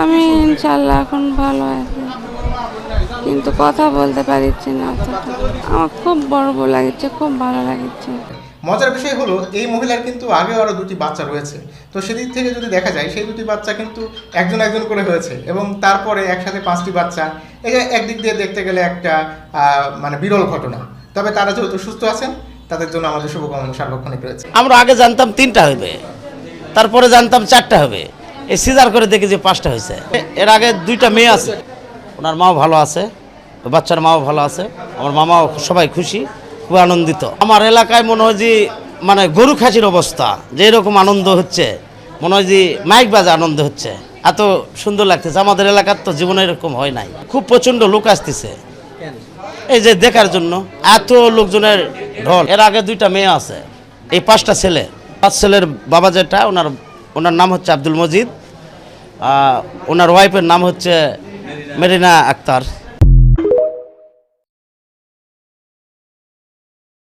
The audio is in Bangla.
আমি ইনশাল্লাহ এখন ভালো আছি। কিন্তু কথা বলতে পারছি না। আমার খুব গর্ব লাগছে খুব ভালো লাগছে মজার বিষয় হলো, এই মহিলার কিন্তু আগে আরও দুটি বাচ্চা রয়েছে। তো সেদিক থেকে যদি দেখা যায়, সেই দুটি বাচ্চা কিন্তু একজন একজন করে হয়েছে এবং তারপরে একসাথে পাঁচটি বাচ্চা। এটা একদিক দিয়ে দেখতে গেলে একটা মানে বিরল ঘটনা। তবে তারা যেহেতু সুস্থ আছেন তাদের জন্য আমাদের শুভকামনা সার্বক্ষণিক রয়েছে। আমরা আগে জানতাম তিনটা হবে, তারপরে জানতাম চারটা হবে। এই সিজার করে দেখি যে পাঁচটা হয়েছে। এর আগে দুইটা মেয়ে আছে, ওনার মাও ভালো আছে, বাচ্চার মাও ভালো আছে, আমার মামাও সবাই খুশি, খুব আনন্দিত। আমার এলাকায় মনে হয় যে মানে গরু খাসির অবস্থা, যে এরকম আনন্দ হচ্ছে, মনে হয় যে মাইক বাজে আনন্দ হচ্ছে। এত সুন্দর লাগতেছে, আমাদের এলাকার তো জীবনে এরকম হয় নাই। খুব প্রচণ্ড লোক আসতেছে। এই যে দেখার জন্য এত লোকজনের ঢল। এর আগে দুইটা মেয়ে আছে। এই পাঁচটা ছেলে। পাঁচ ছেলের বাবা যেটা, ওনার ওনার নাম হচ্ছে আব্দুল মজিদ। ওনার ওয়াইফের নাম হচ্ছে মেরিনা আক্তার।